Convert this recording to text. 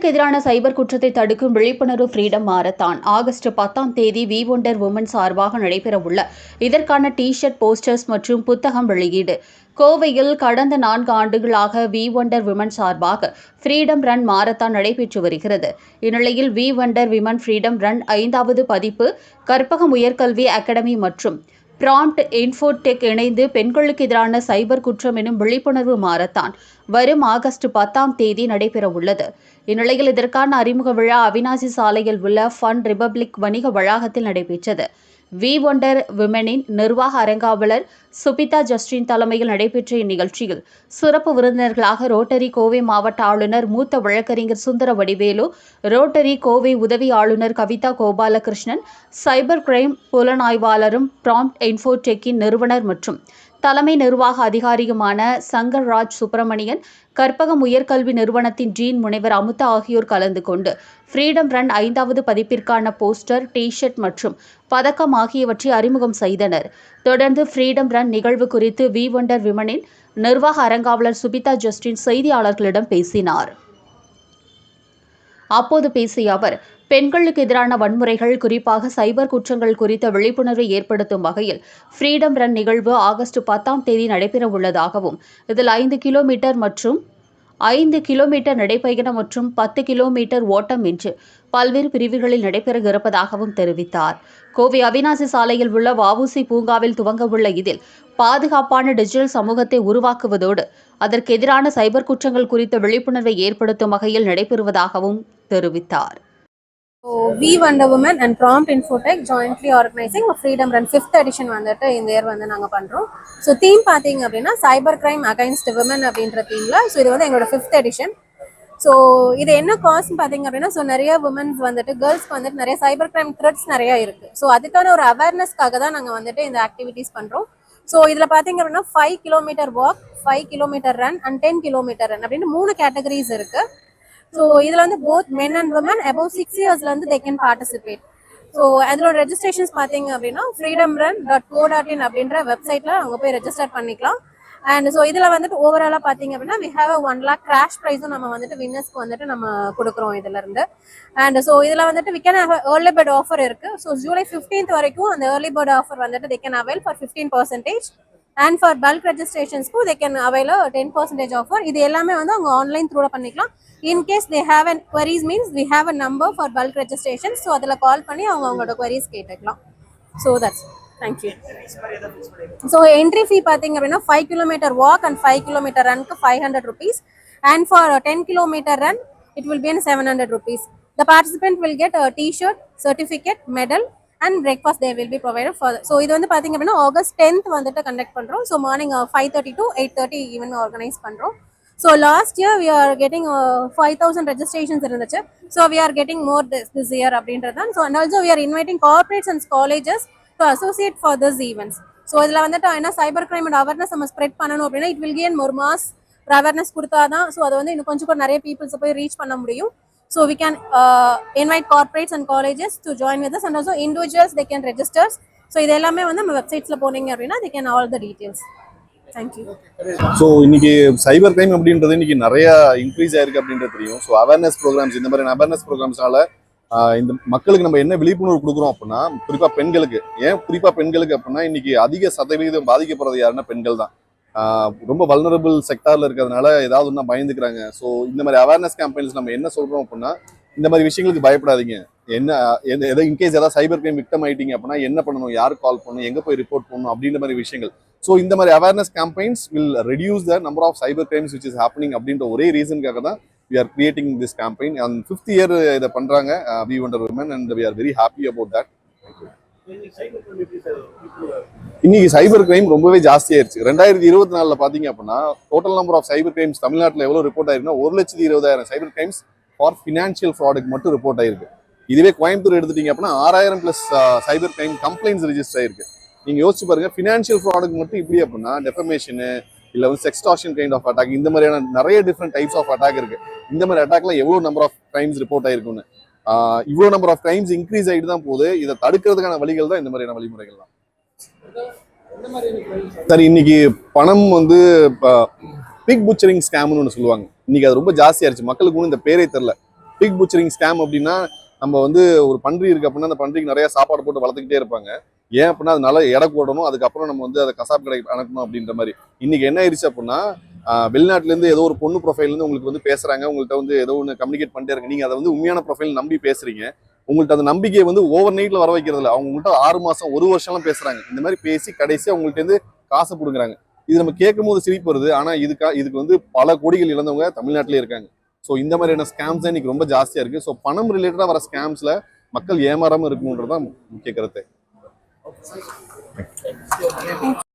பெண்களுக்கு எதிரான சைபர் குற்றத்தை தடுக்கும் விழிப்புணர்வு ஃப்ரீடம் மாரத்தான் ஆகஸ்ட் பத்தாம் தேதி வி ஒண்டர் உமன் சார்பாக நடைபெறவுள்ள இதற்கான டி ஷர்ட் போஸ்டர்ஸ் மற்றும் புத்தகம் வெளியீடு. கோவையில் கடந்த நான்கு ஆண்டுகளாக வி ஒண்டர் விமன் சார்பாக ஃப்ரீடம் ரன் மாரத்தான் நடைபெற்று வருகிறது. இந்நிலையில் we wonder women freedom run ஐந்தாவது பதிப்பு கற்பகம் உயர்கல்வி அகாடமி மற்றும் பிராம்ப்ட் இன்ஃபோடெக் இணைந்து பெண்களுக்கு எதிரான சைபர் குற்றம் எனும் விழிப்புணர்வு மாரத்தான் வரும் ஆகஸ்ட் பத்தாம் தேதி நடைபெறவுள்ளது. இந்நிலையில் இதற்கான அறிமுக விழா அவினாசி சாலையில் உள்ள ஃபன் ரிபப்ளிக் வணிக வளாகத்தில் நடைபெற்றது. வி. ஒண்டர் விமனின் நிர்வாக அரங்காவலர் சுபிதா ஜஸ்டின் தலைமையில் நடைபெற்ற இந்நிகழ்ச்சியில் சிறப்பு விருந்தினர்களாக ரோட்டரி கோவை மாவட்ட ஆளுநர் மூத்த வழக்கறிஞர் சுந்தர வடிவேலு ரோட்டரி கோவை உதவி ஆளுநர் கவிதா கோபாலகிருஷ்ணன் சைபர் கிரைம் புலனாய்வாளரும் பிராம்ப்ட் இன்ஃபோடெக்கின் நிறுவனர் மற்றும் தலைமை நிர்வாக அதிகாரியுமான சங்கர் ராஜ் சுப்பிரமணியன் கற்பகம் உயர்கல்வி நிறுவனத்தின் டீன் முனைவர் அமுதா ஆகியோர் கலந்து கொண்டு ஃப்ரீடம் ரன் ஐந்தாவது பதிப்பிற்கான போஸ்டர் டி ஷர்ட் மற்றும் பதக்கம் ஆகியவற்றை அறிமுகம் செய்தனர். தொடர்ந்து ஃப்ரீடம் ரன் நிகழ்வு குறித்து வி ஒண்டர் விமனின் நிர்வாக அரங்காவலர் சுபிதா ஜஸ்டின் செய்தியாளர்களிடம் பேசினார். அப்போது பேசிய அவர் பெண்களுக்கு எதிரான வன்முறைகள் குறிப்பாக சைபர் குற்றங்கள் குறித்த விழிப்புணர்வை ஏற்படுத்தும் வகையில் ஃப்ரீடம் ரன் நிகழ்வு ஆகஸ்ட் பத்தாம் தேதி நடைபெறவுள்ளதாகவும் இதில் ஐந்து கிலோமீட்டர் மற்றும் ஐந்து கிலோமீட்டர் நடைபயணம் மற்றும் பத்து கிலோமீட்டர் ஓட்டம் என்று பல்வேறு பிரிவுகளில் நடைபெற இருப்பதாகவும் தெரிவித்தார். கோவை அவினாசி சாலையில் உள்ள வவுசி பூங்காவில் துவங்கவுள்ள இதில் பாதுகாப்பான டிஜிட்டல் சமூகத்தை உருவாக்குவதோடு அதற்கு எதிரான சைபர் குற்றங்கள் குறித்த விழிப்புணர்வை ஏற்படுத்தும் வகையில் நடைபெறுவதாகவும் தெரிவித்தார். We wonder women and prompt infotech jointly organising freedom run fifth edition வந்துட்டு இந்த இயர் வந்து நாங்கள் பண்ணுறோம் ஸோ தீம் பார்த்தீங்க அப்படின்னா சைபர் கிரைம் அகைன்ஸ்ட் விமன் அப்படின்ற தீமில் ஸோ இது வந்து எங்களோட ஃபிஃப்த் எடிஷன் ஸோ இது என்ன காஸ்ட் பார்த்தீங்க அப்படின்னா ஸோ நிறைய உமன்ஸ் வந்துட்டு கேர்ள்ஸ்க்கு வந்துட்டு நிறைய சைபர் கிரைம் த்ரெட்ஸ் நிறைய இருக்குது ஸோ அதுக்கான ஒரு அவேர்னஸ்க்காக தான் நாங்கள் வந்துட்டு இந்த ஆக்டிவிட்டீஸ் பண்ணுறோம் ஸோ இதில் பார்த்தீங்க அப்படின்னா five kilometre walk five kilometre run and ten kilometre run அப்படின்னு மூணு கேட்டகரிஸ் இருக்குது ஸோ இதில் வந்து both men and women above six இயர்ஸ்ல இருந்து தே கேன் பார்ட்டிசிபேட் ஸோ அதோட ரெஜிஸ்ட்ரேஷன்ஸ் பார்த்தீங்க அப்படின்னா freedom run dot co dot in அப்படின்ற வெப்சைட்ல அங்கே போய் ரெஜிஸ்டர் பண்ணிக்கலாம். அண்ட் ஸோ இதில் வந்துட்டு ஓவராலாக பார்த்தீங்க அப்படின்னா we have a one lakh cash ப்ரைஸும் நம்ம வந்துட்டு வின்னர்ஸ்க்கு வந்துட்டு நம்ம கொடுக்குறோம் இதுல இருந்து. அண்ட் ஸோ இதில் வந்துட்டு we can early bird offer இருக்கு. ஸோ ஜூலை ஃபிஃப்டீன்த் வரைக்கும் அந்த ஏர்லி பேர்ட் ஆஃபர் வந்துட்டு they can avail for fifteen percentage and for bulk ரெஜிஸ்ட்ரேஷன்ஸ்க்கும் they can avail ten percentage offer இது எல்லாமே வந்து அவங்க ஆன்லைன் த்ரூட பண்ணிக்கலாம். In case they have an queries means we have a number for bulk registration so அதில் call பண்ணி அவங்க அவங்களோட குவரிஸ் கேட்டுக்கலாம். So that's thank you so entry fee பார்த்தீங்க அப்படின்னா five kilometre walk and five kilometre ரன்க்கு five hundred rupees and for ten kilometre run it will be an seven hundred rupees the participant will get T shirt certificate medal and breakfast there will be provided for so இது வந்து பார்த்திங்க அப்படின்னா August tenth வந்துட்டு conduct பண்ணுறோம் so morning five thirty to eight thirty event organise பண்ணுறோம் so last year we are getting five thousand registrations இருந்துச்சு. So we are getting more this this year அப்படின்றது தான் so and also we are inviting corporates and colleges to associate for this events so இதில் வந்துட்டு என்ன cyber crime and awareness நம்ம spread பண்ணணும் அப்படின்னா it will can ஒரு mass awareness கொடுத்தா தான் ஸோ அதை வந்து இன்னும் கொஞ்சம் கூட நிறைய பீப்புள்ஸை போய் ரீச் பண்ண முடியும். So we can invite corporates and colleges to join with and also individuals they can registers so இது எல்லாமே வந்து நம்ம வெப்சைட்ஸில் போனீங்க அப்படின்னா they can all the details thank you so இன்னைக்கு சைபர் கிரைம் அப்படின்றது இன்னைக்கு நிறைய இன்க்ரீஸ் ஆயிருக்கு அப்படின்றது தெரியும். ஸோ அவேர்னஸ் ப்ரோக்ராம்ஸ் இந்த மாதிரி அவேர்னஸ் ப்ரோக்ராம்ஸ்னால இந்த மக்களுக்கு நம்ம என்ன விழிப்புணர்வு கொடுக்குறோம் அப்படின்னா குறிப்பா பெண்களுக்கு. ஏன் குறிப்பா பெண்களுக்கு அப்படின்னா இன்னைக்கு அதிக சதவீதம் பாதிக்கப்படுறது யாருன்னா பெண்கள் தான். ரொம்ப வல்னரபிள் செக்டாரில் இருக்கிறதுனால ஏதாவது ஒன்றா பயந்துக்கிறாங்க. ஸோ இந்த மாதிரி அவேர்னஸ் கேம்பெயின்ஸ் நம்ம என்ன சொல்கிறோம் அப்படின்னா இந்த மாதிரி விஷயங்களுக்கு பயப்படாதீங்க. என்ன எதை இன்கேஸ் ஏதாவது சைபர் கிரைம் விக்டம் ஆயிட்டீங்க அப்படின்னா என்ன பண்ணணும் யாருக்கு கால் பண்ணணும் எங்கே போய் ரிப்போர்ட் பண்ணணும் அப்படின்ற மாதிரி விஷயங்கள். ஸோ இந்த மாதிரி awareness campaigns will reduce the number of cyber crimes which is happening அப்படின்ற ஒரே ரீசனுக்காக தான் we are creating this campaign and fifth year இதை பண்ணுறாங்க we wonder women and we are very happy about that இன்னைக்கு cyber crime ரொம்பவே ஜாஸ்தியாயிருச்சு ரெண்டாயிரத்தி இருபத்தி நாலுல பாத்தீங்க அப்படின்னா total number of cyber crimes தமிழ்நாட்டில் எவ்வளவு ரிப்போர்ட் ஆயிருக்குன்னா ஒரு லட்சத்தி இருபதாயிரம் சைபர் கிரைம்ஸ் ஃபார் ஃபினான்ஷியல் ஃப்ராடுக்கு மட்டும் ரிப்போர்ட் ஆயிருக்கு. இதுவே கோயம்புத்தூர் எடுத்துட்டீங்க அப்படின்னா ஆறாயிரம் plus cyber crime complaints register ஆயிருக்கு. நீங்க யோசிச்சு பாருங்க ஃபினான்ஷியல் ஃப்ராடுக்கு மட்டும் இப்படி அப்படின்னா டெஃபமேஷனு இல்ல வந்து செக்ஸ்டாஷன் கைண்ட் ஆஃப் அட்டாக் இந்த மாதிரியான நிறைய டிஃப்ரெண்ட் டைப்ஸ் ஆஃப் அட்டாக் இருக்கு. இந்த மாதிரி அட்டாக்ல எவ்வளவு நம்பர் ஆஃப் கிரைம்ஸ் ரிப்போர்ட் ஆயிருக்குன்னு ah number of times increase ஆகிட்டு தான் போகுது. இதை தடுக்கிறதுக்கான வழிகள் தான் இந்த மாதிரியான வழிமுறைகள் தான். சார் இன்னைக்கு பணம் வந்து பிக் புச்சரிங் ஸ்கேம்னு ஒன்று சொல்லுவாங்க. இன்னைக்கு அது ரொம்ப ஜாஸ்தியாயிருச்சு மக்களுக்கு ஒன்றும் இந்த பேரே தெரில பிக் புச்சரிங் ஸ்கேம் அப்படின்னா நம்ம வந்து ஒரு பன்றி இருக்கு அப்படின்னா அந்த பன்றிக்கு நிறைய சாப்பாடு போட்டு வளர்த்துக்கிட்டே இருப்பாங்க. ஏன் அப்படின்னா அது நல்லா எடை கூடணும் அதுக்கப்புறம் நம்ம வந்து அதை கசாப் கடைக்கு அனுப்பணும் அப்படின்ற மாதிரி. இன்னைக்கு என்ன ஆயிடுச்சு அப்படின்னா வெளிநாட்டிலேருந்து ஏதோ ஒரு பொண்ணு ப்ரொஃபைல்லேருந்து உங்களுக்கு வந்து பேசுகிறாங்க உங்கள்கிட்ட வந்து ஏதோ ஒன்று கம்யூனிகேட் பண்ணிட்டே இருக்கு நீங்கள் அதை வந்து உண்மையான ப்ரொஃபைல் நம்பி பேசுறீங்க. உங்கள்கிட்ட அந்த நம்பிக்கையை வந்து ஓவர் நைட்டில் வர வைக்கிறது அவங்கள்ட்ட ஆறு மாதம் ஒரு வருஷம்லாம் பேசுகிறாங்க இந்த மாதிரி பேசி கடைசியாக உங்கள்ட்ட இருந்து காசை பிடுங்குறாங்க. இது நம்ம கேட்கும் போது சிரிப்பு வருது. ஆனால் இதுக்கா இதுக்கு வந்து பல கோடிகள் இழந்தவங்க தமிழ்நாட்டிலே இருக்காங்க. ஸோ இந்த மாதிரியான ஸ்கேம்ஸ் இன்னைக்கு ரொம்ப ஜாஸ்தியாக இருக்குது ஸோ பணம் ரிலேட்டடாக வர ஸ்கேம்ஸில் மக்கள் ஏமாறாமல் இருக்கணுன்றது தான் முக்கிய கருத்து.